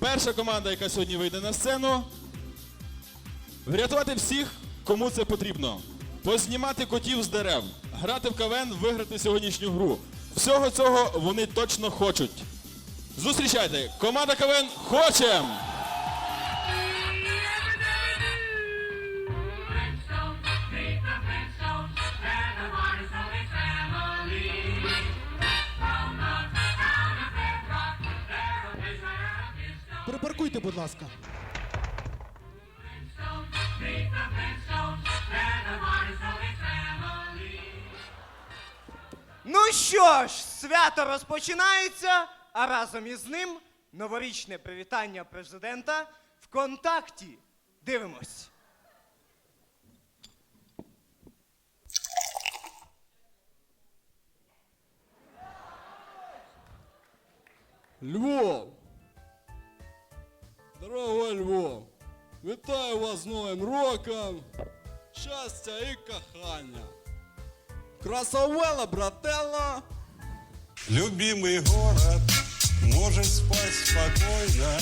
Перша команда, яка сьогодні вийде на сцену. Врятувати всіх, кому це потрібно. Познімати котів з дерев, грати в КВН, виграти сьогоднішню гру. Всього цього вони точно хочуть. Зустрічайте! Команда КВН Хочем! Припаркуйте, будь ласка. Ну що ж, свято розпочинається, а разом із ним новорічне привітання президента ВКонтакті. Дивимось. Львов! Дорогой Львов! Вітаю вас з Новим роком! Щастя і кохання! Красавела, брателло! Любимый город может спать спокойно.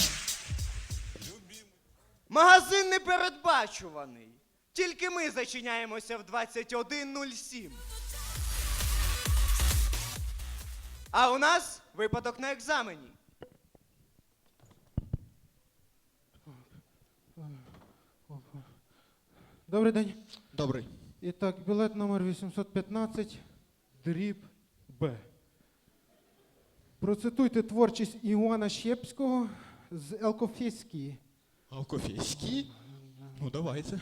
Магазин непередбачуваний. Тільки ми зачиняємося в 21.07. А у нас випадок на екзамені. Добрий день. Добрий. І так, білет номер 815, дріб Б. Процитуйте творчість Іоанна Щепського з Елкофєськії. Алкофейський? Ну, давайте.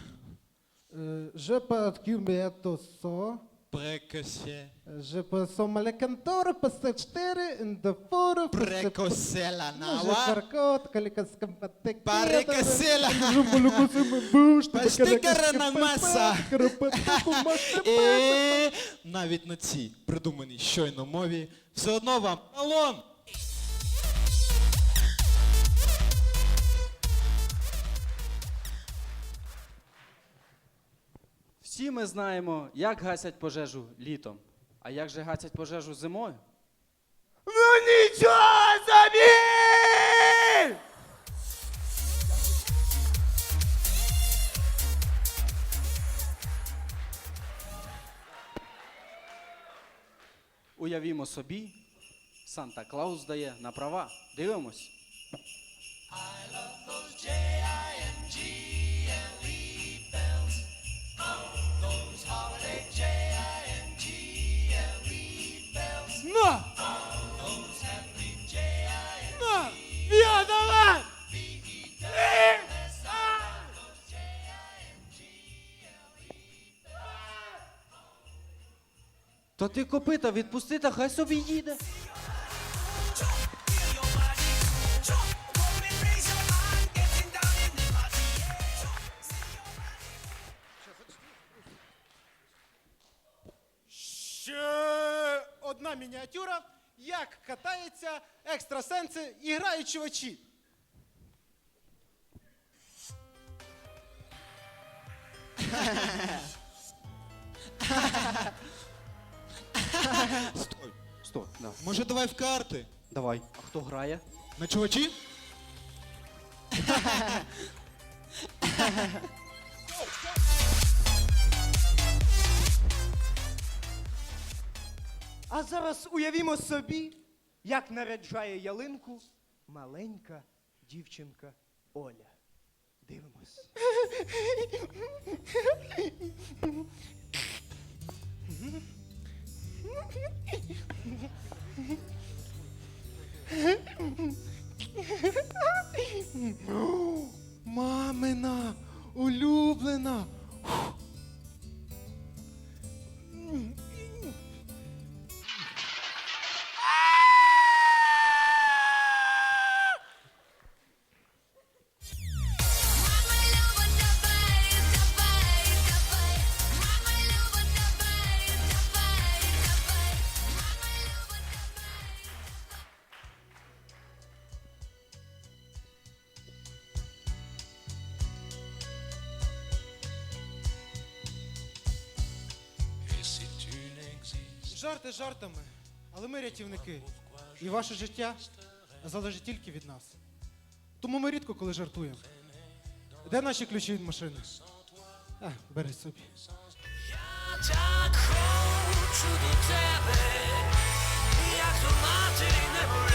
Е, Je pas cubierto so, je som passagiere in the foro Прекосела Je parcot, calica scampate. Парекосела. Пастикара маса. І навіть на цій придуманій щойно мові все одно вам талон. Всі ми знаємо, як гасять пожежу літом. А як же гасять пожежу зимою? Ну нічого собі! Уявімо собі, Санта Клаус здає на права. Дивимось. На! Та ти копита, відпусти та хай собі їде. Ще одна мініатюра, як катаються екстрасенси і грають чувачі. да. Може давай в карти? Давай. А хто грає? На чувачі? А зараз уявімо собі, як наряджає ялинку маленька дівчинка Оля. Дивимось. Мамина, улюблена. Жарти жартами, але ми рятівники. І ваше життя залежить тільки від нас. Тому ми рідко коли жартуємо. Де наші ключі від машини? А, бери собі. Так хочу до тебе, як до матері